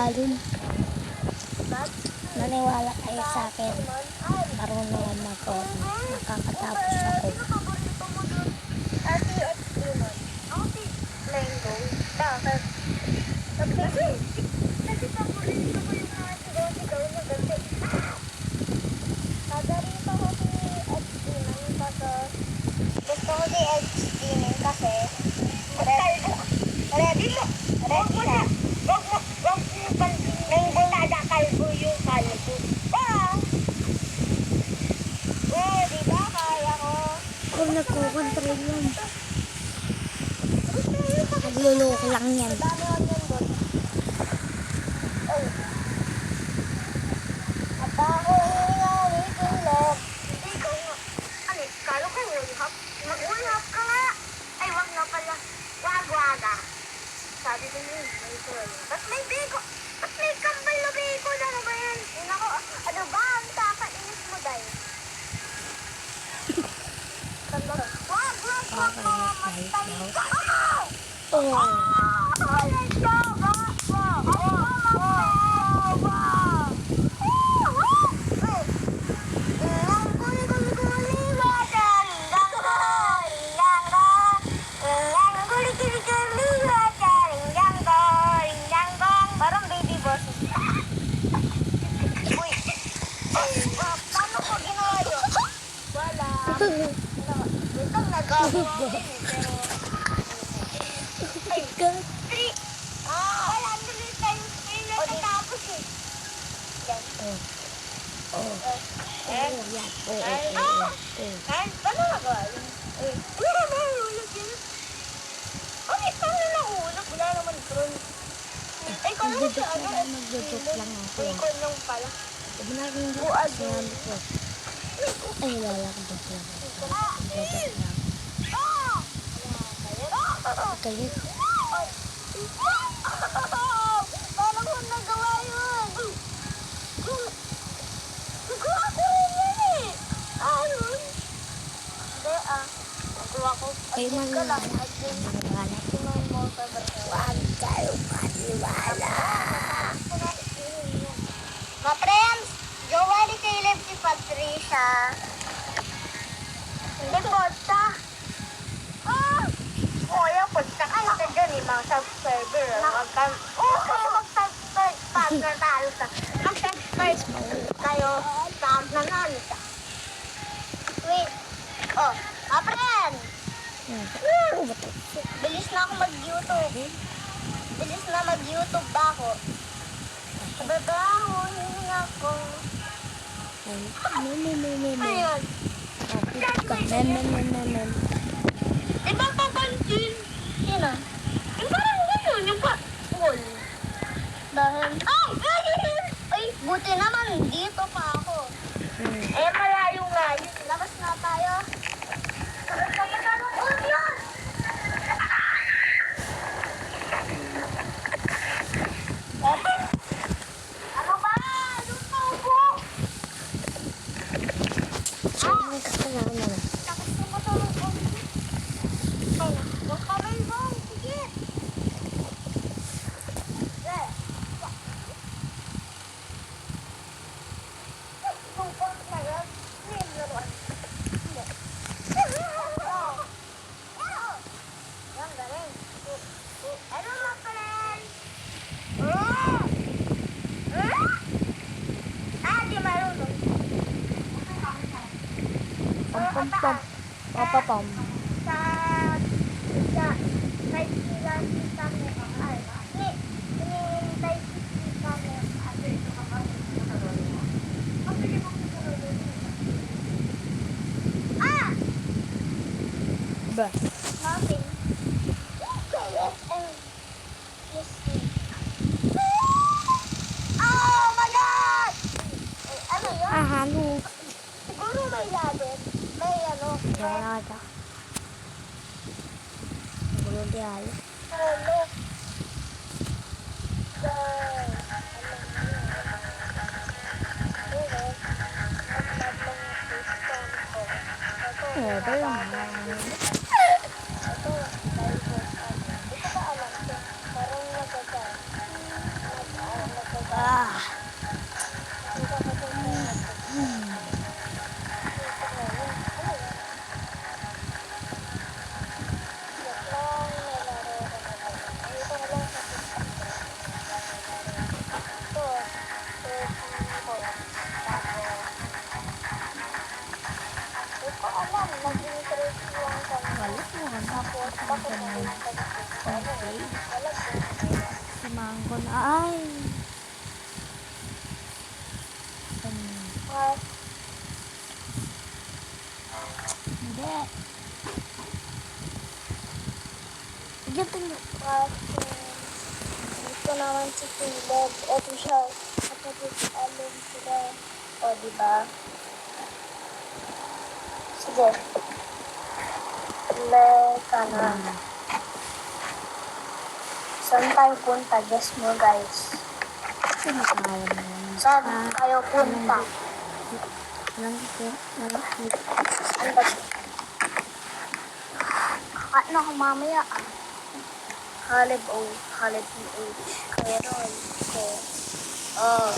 kayong maniwala kayo sa akin. Marunong ako mag-code. Nakakatapos ako. Ate at Limon. Ako si Mango. Bakit? Kasi, kasi paborito ko yung mga sigaw-sigaw na ganti. Paborito ko si Ed Limon kasi gusto ko si Ed Limon kasi ready ready mo ready na wag 1 trillion. Nagluloko lang yan. Oh. Parang baby boss. Uy. Paano ko ginawa yun? Wala. Ito nagagawa ko din eh, pero... Ay, God. Three. Ah, wala na rin tayo. Ngayon na natapos eh. Yan. Oh. Oh. Eh, Oh, yan. Oh, oh, Ay, oh, ah! Ay, paano nagawa yun? Eh, wala na, wala yun. Bakit paano nahulog? Wala naman drone. Ay, kung ano siya, ano? eh, lang ako. Ay, kung lang pala. Sabi na akong Buad. sinabi ko. Ay, wala lang. Joke lang. Ah! Joke lang. Ah! Ah! Kayo. Kayo ka lang. maniwala. Huwag kayo maniwala. Ma friends, Joey Caleb si Patricia. Hindi posta. Ah! Oh, yung posta ka lang dyan eh, mga subscriber. Huwag ka, oh, kayo mag-subscribe pa na talo ka. Mag-subscribe kayo sa nanalo ka. Wait. Oh, ma friend. Ano ba to? Bilis na ako mag-YouTube. Bilis na mag-YouTube ba ako? Babangon ako. Ayun. Di ba papansin? Sino? Yung parang gano'n, yung pa... Wall. Dahil... Ay! Ay! Ay! Buti naman, dito pa ako. Hmm. Eh, malayo nga yun. Labas na tayo. Labas na tayo. Oh, yun! Ano ba? Yung tubo! So, may kasalanan na. Tapos na matulog ko. Ay, huwag ka rin bang. Sige. Eh. Kung pag nagag, may laruan. Hindi. Oh. Oh. Yan, galing. Oh, oh. Ano na pala? Ah! Ah! Ah, di marunong. Pam, pam, pam. Papa, pam. sa sa kay sila si kami ay ni hinihintay si kami Ah! Ba? Nothing. Yes, and listening. Oh my God! Ay, ano yun? Ah, halo. Siguro may ladder. May ano. Wala ka. Gulo di halo. Hello. Sa... Mo. Si Mango na ay. Hindi. Bigyan tayo. Dito naman si Caleb. Ito siya. Kapatid alam sila. O, di ba? Sige. Le ka na. Saan tayo punta? Guess mo, guys. Saan kayo punta? Saan ba siya? Kakain ako mamaya ah. Caleb O. Caleb PH. Cairo. Ko. Oh.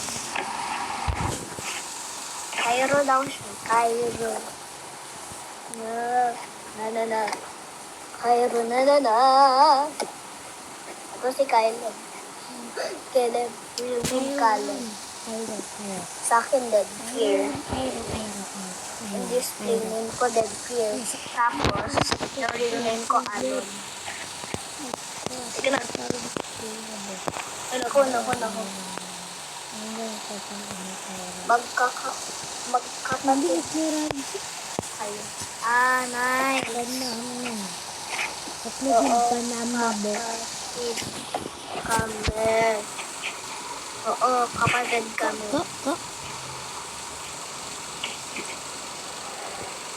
Cairo daw siya. Cairo. Na. Na na na. Cairo na na na. Ako si Caleb. Caleb. Cairo, Cairo. Sa akin, dead fear. Cairo, Cairo, Cairo. This thing, name ko dead fear. Tapos, yung real name ko Alon. Sige na. Naku, naku, naku. Magkaka... Magkakapit kayo. Ah, nice. Oo. Kapatid kami. Oo, kapatid kami.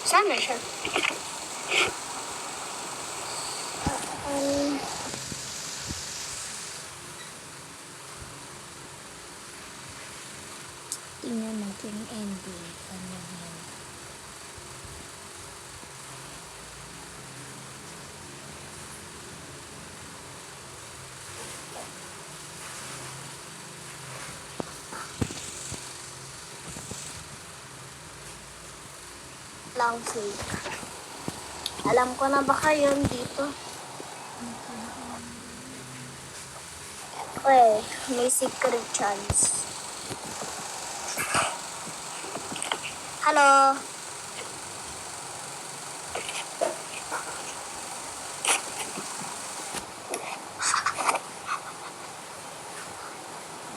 Saan na siya? Tingnan natin yung ending. Ano yun? Fake. Alam ko na ba kayo dito? Okay, may secret chance. Hello?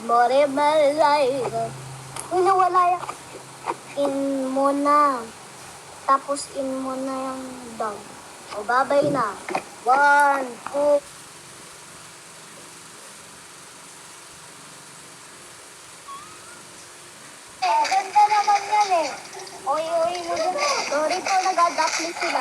More malay. Uy, nawala yan. In mo. Tapos in mo na yung dog. O babay na. One, two. Eh, ganda naman yan eh. Oy, oy dun. Sorry po, nag-adapt sila.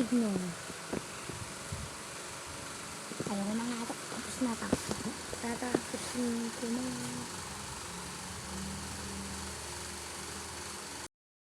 Astig nun. Ayaw ko na nga ito. Tapos na tapos. Tatapos ko na.